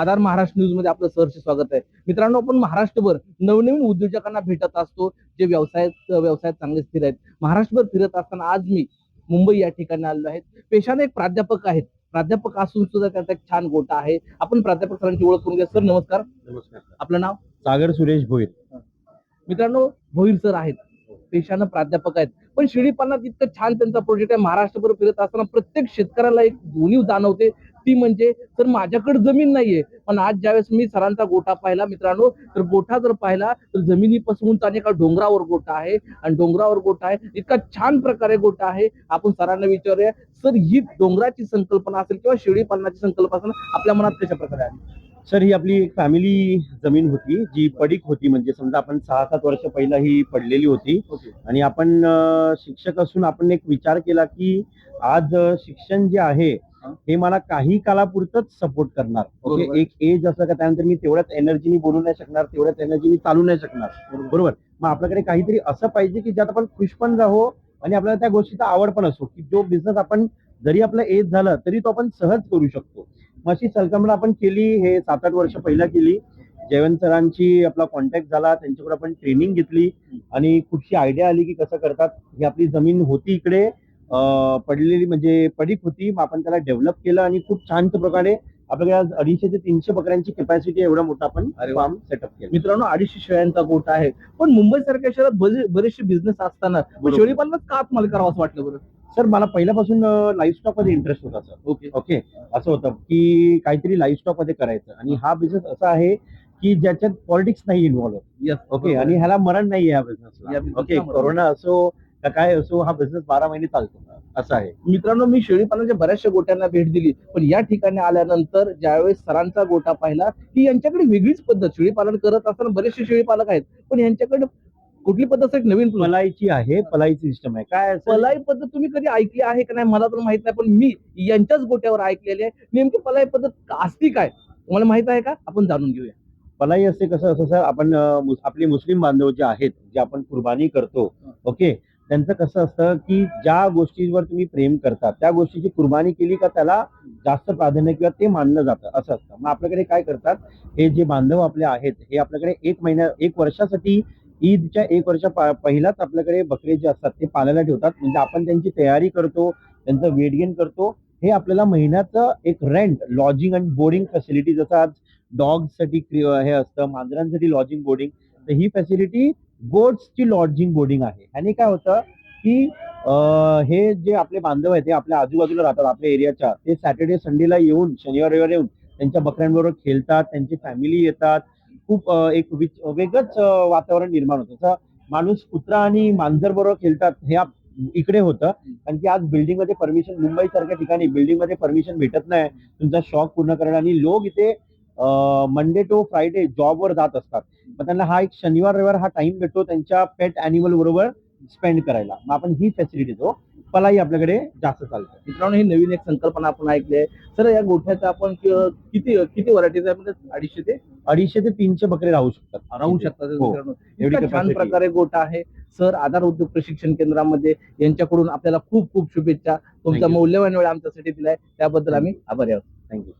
आधार महाराष्ट्र न्यूजमध्ये आपलं सहर्ष स्वागत आहे. मित्रांनो आपण महाराष्ट्रभर नवनवीन उद्योजकांना भेटत असतो जे व्यवसायात व्यवसायात चांगले स्थिर आहेत. महाराष्ट्रभर फिरत असताना आज मी मुंबई या ठिकाणी आलेलो आहे. पेशाने एक प्राध्यापक आहेत. प्राध्यापक असून सुद्धा त्यांचा एक छान गोटा आहे. आपण प्राध्यापक सरांची ओळख करून घ्या सर नमस्कार. नमस्कार आपलं नाव? सागर सुरेश भोईर. मित्रांनो भोईर सर आहेत. पेशानं प्राध्यापक आहेत. पण शिडीपालनात इतकं छान त्यांचा प्रोजेक्ट आहे. महाराष्ट्रभर फिरत असताना प्रत्येक शेतकऱ्याला एक दोन्ही जाणवते. ती म्हणजे सर माझ्याकडे जमीन नाहीये. पण आज ज्यावेळेस मी सरांचा गोठा पाहिला मित्रांनो तर गोठा जर पाहिला तर जमिनीपासून तर एका डोंगरावर गोठा आहे. आणि डोंगरावर गोठा आहे. इतका छान प्रकारे गोठा आहे. आपण सरांना विचारूया सर ही डोंगराची संकल्पना असेल किंवा शेळी पालनाची संकल्पना असेल आपल्या मनात कशा प्रकारे आली? सर ही आपली एक फॅमिली जमीन होती जी पडीक होती म्हणजे समजा आपण सहा सात वर्ष पहिला ही पडलेली होती. आणि आपण अं, शिक्षक असून आपण एक विचार केला की आज अं, शिक्षण जे आहे हा. हे मला काही कालापुरतच सपोर्ट करणार. बरोबर. ओके एक एज असं का त्यानंतर मी तेवढ्याच एनर्जीनी बोलू नाही शकणार तेवढ्याच एनर्जीनी चालू नाही शकणार. बरोबर. मग आपल्याकडे काहीतरी असं पाहिजे की ज्यात आपण खुश पण राहो आणि आपल्याला त्या गोष्टीचा आवड पण असो की जो बिझनेस आपण जरी आपलं एज झालं तरी तो आपण सहज करू शकतो. अशी संकल्पना आपण केली हे सात आठ वर्ष पहिला केली जयवंत सरांची आपला कॉन्टॅक्ट झाला त्यांच्याकडे आपण ट्रेनिंग घेतली आणि खूपशी आयडिया आली की कसं करतात ही आपली जमीन होती इकडे पडलेली म्हणजे पडीक होती मग आपण त्याला डेव्हलप केलं आणि खूप छान प्रकारे आपल्याकडे आज अडीचशे ते तीनशे बकऱ्यांची कॅपॅसिटी एवढा मोठा आपण. फार्म सेटअप केलं मित्रांनो अडीचशे शेळ्यांचा गोठा आहे पण मुंबई सारख्या शहरात बरे- बरेचसे बिझनेस असताना. शेळी का मला करावं असं वाटलं बरं सर मला पहिल्यापासून लाईफ स्टॉकमध्ये इंटरेस्ट होता सर. ओके. ओके? असं होतं की काहीतरी लाईफ स्टॉकमध्ये करायचं. आणि हा बिझनेस असा आहे की ज्याच्यात पॉलिटिक्स नाही इन्व्हॉल्व ओके? आणि ह्याला मरण नाही या business ओके? कोरोना असो का काय असो हा बिझनेस बारा महिने चालतो. असं आहे. मित्रांनो मी शेळी पालनाच्या बऱ्याचशा गोट्यांना भेट दिली पण या ठिकाणी आल्यानंतर ज्यावेळेस सरांचा गोटा पाहिला की यांच्याकडे वेगळीच पद्धत शेळी पालन करत असताना बरेचसे शेळी पालक आहेत पण यांच्याकडे कुठली पद्धत एक नवीन. पलाईची आहे पलाईची सिस्टम आहे. काय? पलाई पद्धत तुम्ही कधी ऐकली आहे का नाही मला तर माहीत नाही पण मी यांच्याच गोट्यावर ऐकलेली आहे. नेमकी पलाई पद्धत असती काय? तुम्हाला माहीत आहे का? आपण जाणून घेऊया. पलाई असते कसं असं सर आपण आपले मुस्लिम बांधव जे आहेत जे आपण कुर्बानी करतो ओके? त्यांचं कसं असतं की ज्या गोष्टीवर तुम्ही प्रेम करता त्या गोष्टीची कुर्बानी केली का त्याला जास्त प्राधान्य किंवा ते मानलं जातं असं असतं. मग आपल्याकडे काय करतात हे जे बांधव आपले आहेत हे आपल्याकडे एक महिन्या एक वर्षासाठी ईदच्या एक वर्षा पा- पहिलाच आपल्याकडे बकरे जे असतात ते पाण्याला ठेवतात. म्हणजे आपण त्यांची तयारी करतो त्यांचं वेट गेन करतो. हे आपल्याला महिन्याचं एक रेंट लॉजिंग आणि बोर्डिंग फॅसिलिटी जसं आज डॉगसाठी हे असतं मांजरांसाठी लॉजिंग बोर्डिंग तर ही फॅसिलिटी गोड्सची लॉजिंग बोर्डिंग आहे. ह्याने काय होतं की हे जे आपले बांधव आहेत ते आपल्या आजूबाजूला राहतात आपल्या एरियाच्या ते सॅटर्डे संडेला येऊन शनिवार रविवार येऊन त्यांच्या बकऱ्यांबरोबर खेळतात त्यांची फॅमिली येतात. खूप एक वेगळंच वातावरण निर्माण होतं. माणूस कुत्रा आणि मांजर बरोबर खेळतात हे इकडे होतं. कारण की आज बिल्डिंगमध्ये परमिशन मुंबई सारख्या ठिकाणी बिल्डिंगमध्ये परमिशन भेटत नाही. तुमचा शॉक पूर्ण करणं आणि लोक इथे मंडे टू फ्रायडे जॉबवर जात असतात. मग त्यांना हा एक शनिवार रविवार हा टाइम भेटतो त्यांच्या पेट अॅनिमल बरोबर स्पेंड करायला. मग आपण ही फॅसिलिटी देतो. पलाई आपल्याकडे जास्त चालतं मित्रांनो ही नवीन एक संकल्पना आपण ऐकली आहे. सर या गोठ्याचा आपण किती किती व्हरायटीज आहे? म्हणजे अडीचशे ते? अडीचशे ते तीनशे बकरे राहू शकतात. राहू शकतात. हो. छान. प्रकारे गोठा आहे. सर आधार उद्योग प्रशिक्षण केंद्रामध्ये यांच्याकडून आपल्याला खूप खूप शुभेच्छा. तुमचा. मौल्यवान वेळ आमच्यासाठी दिलाय. त्याबद्दल आम्ही आभारी आहोत. थँक्यू